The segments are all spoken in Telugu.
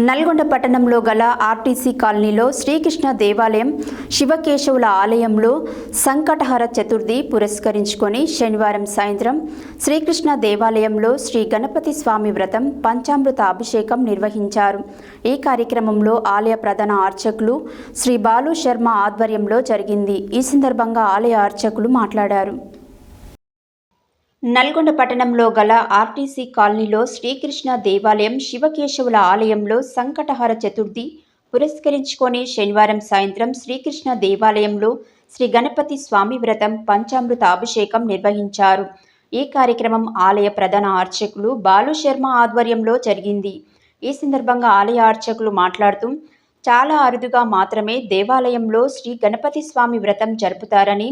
నల్గొండ పట్టణంలో గల ఆర్టీసీ కాలనీలో శ్రీకృష్ణ దేవాలయం శివకేశవుల ఆలయంలో సంకటహర చతుర్థి పురస్కరించుకొని శనివారం సాయంత్రం శ్రీకృష్ణ దేవాలయంలో శ్రీ గణపతి స్వామి వ్రతం పంచామృత అభిషేకం నిర్వహించారు. ఈ కార్యక్రమంలో ఆలయ ప్రధాన అర్చకులు శ్రీ బాలు శర్మ ఆధ్వర్యంలో జరిగింది. ఈ సందర్భంగా ఆలయ అర్చకులు మాట్లాడారు. నల్గొండ పట్టణంలో గల ఆర్టీసీ కాలనీలో శ్రీకృష్ణ దేవాలయం శివకేశవుల ఆలయంలో సంకటహర చతుర్థి పురస్కరించుకొని శనివారం సాయంత్రం శ్రీకృష్ణ దేవాలయంలో శ్రీ గణపతి స్వామి వ్రతం పంచామృత అభిషేకం నిర్వహించారు. ఈ కార్యక్రమం ఆలయ ప్రధాన అర్చకులు బాలు శర్మ ఆధ్వర్యంలో జరిగింది. ఈ సందర్భంగా ఆలయ అర్చకులు మాట్లాడుతూ చాలా అరుదుగా మాత్రమే దేవాలయంలో శ్రీ గణపతి స్వామి వ్రతం జరుపుతారని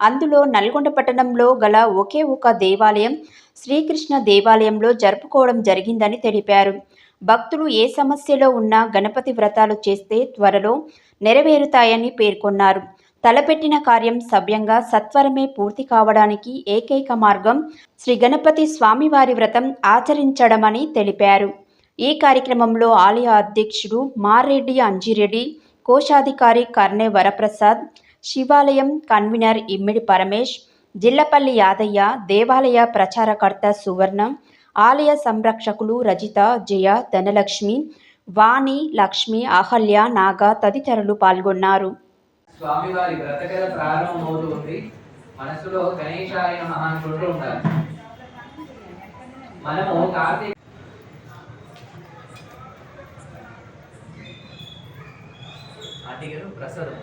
అందులో నల్గొండ పట్టణంలో గల ఒకే ఒక దేవాలయం శ్రీకృష్ణ దేవాలయంలో జరుపుకోవడం జరిగిందని తెలిపారు. భక్తులు ఏ సమస్యలో ఉన్నా గణపతి వ్రతాలు చేస్తే త్వరలో నెరవేరుతాయని పేర్కొన్నారు. తలపెట్టిన కార్యం సవ్యంగా సత్వరమే పూర్తి కావడానికి ఏకైక మార్గం శ్రీ గణపతి స్వామివారి వ్రతం ఆచరించడమని తెలిపారు. ఈ కార్యక్రమంలో ఆలయ అధ్యక్షుడు మారెడ్డి అంజిరెడ్డి కోశాధికారి కర్ణే వరప్రసాద్ శివాలయం కన్వీనర్ ఇమ్మిడి పరమేష్ జిల్లపల్లి యాదయ్య దేవాలయ ప్రచారకర్త సువర్ణ ఆలయ సంరక్షకులు రజిత జయ ధనలక్ష్మి వాణి లక్ష్మి అహల్య నాగ తదితరులు పాల్గొన్నారు. స్వామివారి బ్రతకల ప్రారంభం అవుతుంది మనసులో గణేశాయ నమః ఉండాలి. మనము కార్తీక ఆంటీ గారు ప్రసాదం.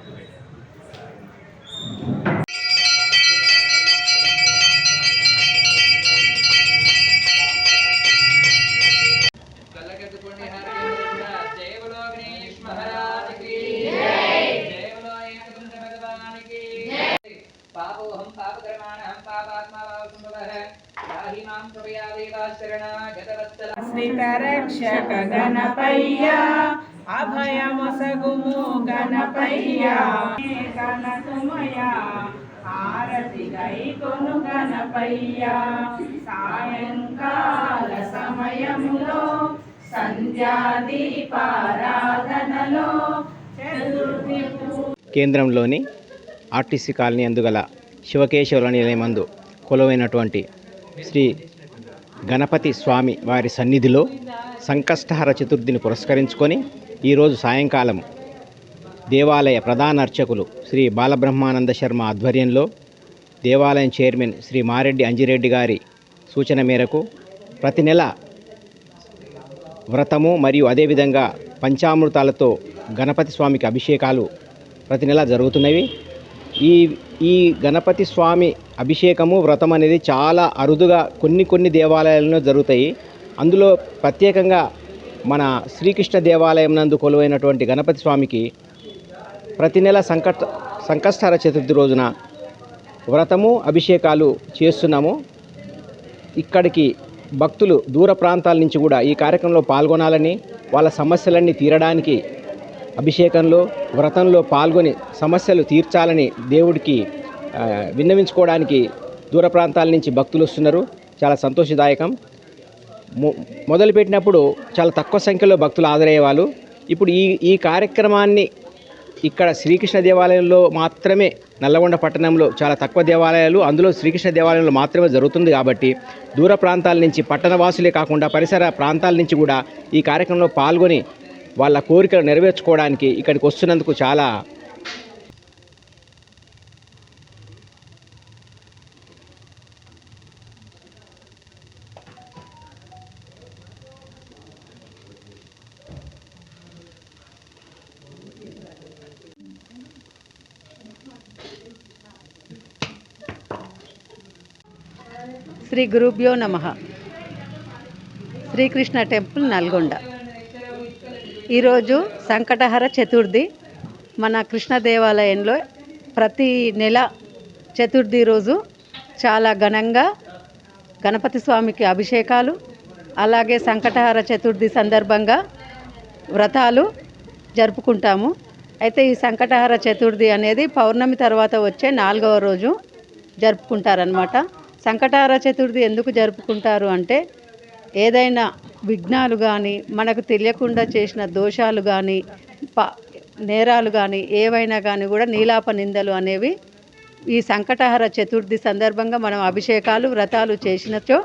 దేవాశరణాగతవత్సల రక్షక గణపయ్య అభయమొసగుము గణపయ్య గణతుమయ హారతి గైకొను గణపయ్య సాయంకాల సమయములో సంధ్యాదీపారాధనలో చతుర్థి కేంద్రంలోని ఆర్టీసీ కాలనీ అందుగల శివకేశవుల నిలయమందు కొలువైనటువంటి శ్రీ గణపతి స్వామి వారి సన్నిధిలో సంకష్టహర చతుర్థిని పురస్కరించుకొని ఈరోజు సాయంకాలం దేవాలయ ప్రధాన అర్చకులు శ్రీ బాలబ్రహ్మానంద శర్మ ఆధ్వర్యంలో దేవాలయం చైర్మన్ శ్రీ మారెడ్డి అంజిరెడ్డి గారి సూచన మేరకు ప్రతి నెల వ్రతము మరియు అదేవిధంగా పంచామృతాలతో గణపతి స్వామికి అభిషేకాలు ప్రతి నెల జరుగుతున్నవి. ఈ ఈ గణపతి స్వామి అభిషేకము వ్రతం అనేది చాలా అరుదుగా కొన్ని కొన్ని దేవాలయాలలో జరుగుతాయి. అందులో ప్రత్యేకంగా మన శ్రీకృష్ణ దేవాలయం నందు కొలువైనటువంటి గణపతి స్వామికి ప్రతి నెల సంకట సంకష్టహర చతుర్థి రోజున వ్రతము అభిషేకాలు చేస్తున్నాము. ఇక్కడికి భక్తులు దూర ప్రాంతాల నుంచి కూడా ఈ కార్యక్రమంలో పాల్గొనాలని వాళ్ళ సమస్యలన్నీ తీరడానికి అభిషేకంలో వ్రతంలో పాల్గొని సమస్యలు తీర్చాలని దేవుడికి విన్నవించుకోవడానికి దూర ప్రాంతాల నుంచి భక్తులు వస్తున్నారు. చాలా సంతోషదాయకం. మొ మొదలుపెట్టినప్పుడు చాలా తక్కువ సంఖ్యలో భక్తులు హాజరయ్యేవాళ్ళు. ఇప్పుడు ఈ ఈ కార్యక్రమాన్ని ఇక్కడ శ్రీకృష్ణ దేవాలయంలో మాత్రమే నల్లగొండ పట్టణంలో చాలా తక్కువ దేవాలయాలు అందులో శ్రీకృష్ణ దేవాలయంలో మాత్రమే జరుగుతుంది కాబట్టి దూర ప్రాంతాల నుంచి పట్టణవాసులే కాకుండా పరిసర ప్రాంతాల నుంచి కూడా ఈ కార్యక్రమంలో పాల్గొని వాళ్ళ కోరికలు నెరవేర్చుకోవడానికి ఇక్కడికి వస్తున్నందుకు చాలా శ్రీ గురుభ్యో నమ. శ్రీకృష్ణ టెంపుల్ నల్గొండ. ఈరోజు సంకటహర చతుర్థి మన కృష్ణ దేవాలయంలో ప్రతి నెల చతుర్థి రోజు చాలా ఘనంగా గణపతి స్వామికి అభిషేకాలు అలాగే సంకటహర చతుర్థి సందర్భంగా వ్రతాలు జరుపుకుంటాము. అయితే ఈ సంకటహర చతుర్థి అనేది పౌర్ణమి తర్వాత వచ్చే నాలుగవ రోజు జరుపుకుంటారనమాట సంకటహార చతుర్థి ఎందుకు జరుపుకుంటారు అంటే ఏదైనా విఘ్నాలు కానీ మనకు తెలియకుండా చేసిన దోషాలు కానీ ప నేరాలు కానీ ఏవైనా కానీ కూడా నీలాప నిందలు అనేవి ఈ సంకటహర చతుర్థి సందర్భంగా మనం అభిషేకాలు వ్రతాలు చేసినచో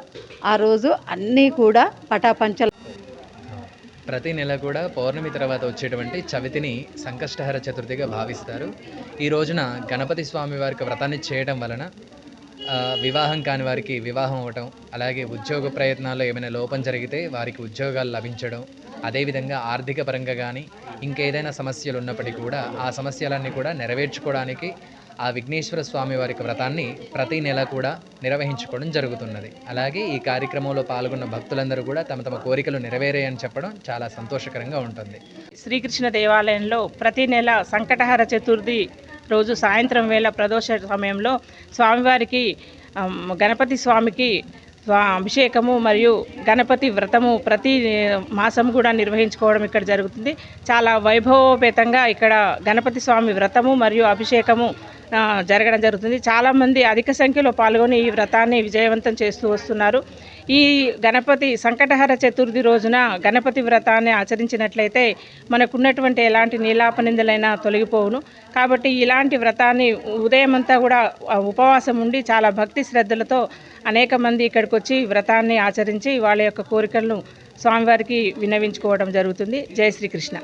ఆ రోజు అన్నీ కూడా పటాపంచ ప్రతి నెల కూడా పౌర్ణమి తర్వాత వచ్చేటువంటి చవితిని సంకష్టహర చతుర్థిగా భావిస్తారు. ఈ రోజున గణపతి స్వామి వారికి వ్రతాన్ని చేయడం వలన వివాహం కాని వారికి వివాహం అవ్వటం అలాగే ఉద్యోగ ప్రయత్నాల్లో ఏమైనా లోపం జరిగితే వారికి ఉద్యోగాలు లభించడం అదేవిధంగా ఆర్థిక పరంగా కానీ ఇంకేదైనా సమస్యలు ఉన్నప్పటికీ కూడా ఆ సమస్యలన్నీ కూడా నెరవేర్చుకోవడానికి ఆ విఘ్నేశ్వర స్వామి వారికి వ్రతాన్ని ప్రతి నెల కూడా నిర్వహించుకోవడం జరుగుతున్నది. అలాగే ఈ కార్యక్రమంలో పాల్గొన్న భక్తులందరూ కూడా తమ తమ కోరికలు నెరవేరాయని చెప్పడం చాలా సంతోషకరంగా ఉంటుంది. శ్రీకృష్ణ దేవాలయంలో ప్రతి నెల సంకటహర చతుర్థి రోజు సాయంత్రం వేళ ప్రదోష సమయంలో స్వామివారికి గణపతి స్వామికి అభిషేకము మరియు గణపతి వ్రతము ప్రతి మాసం కూడా నిర్వహించుకోవడం ఇక్కడ జరుగుతుంది. చాలా వైభవోపేతంగా ఇక్కడ గణపతి స్వామి వ్రతము మరియు అభిషేకము జరగడం జరుగుతుంది. చాలామంది అధిక సంఖ్యలో పాల్గొని ఈ వ్రతాన్ని విజయవంతం చేస్తూ వస్తున్నారు. ఈ గణపతి సంకటహర చతుర్థి రోజున గణపతి వ్రతాన్ని ఆచరించినట్లయితే మనకున్నటువంటి ఎలాంటి నీలాపనిందలైనా తొలగిపోవును. కాబట్టి ఇలాంటి వ్రతాన్ని ఉదయం అంతా కూడా ఉపవాసం ఉండి చాలా భక్తి శ్రద్ధలతో అనేక మంది ఇక్కడికి వచ్చి వ్రతాన్ని ఆచరించి వాళ్ళ యొక్క కోరికలను స్వామివారికి విన్నవించుకోవడం జరుగుతుంది. జై శ్రీకృష్ణ.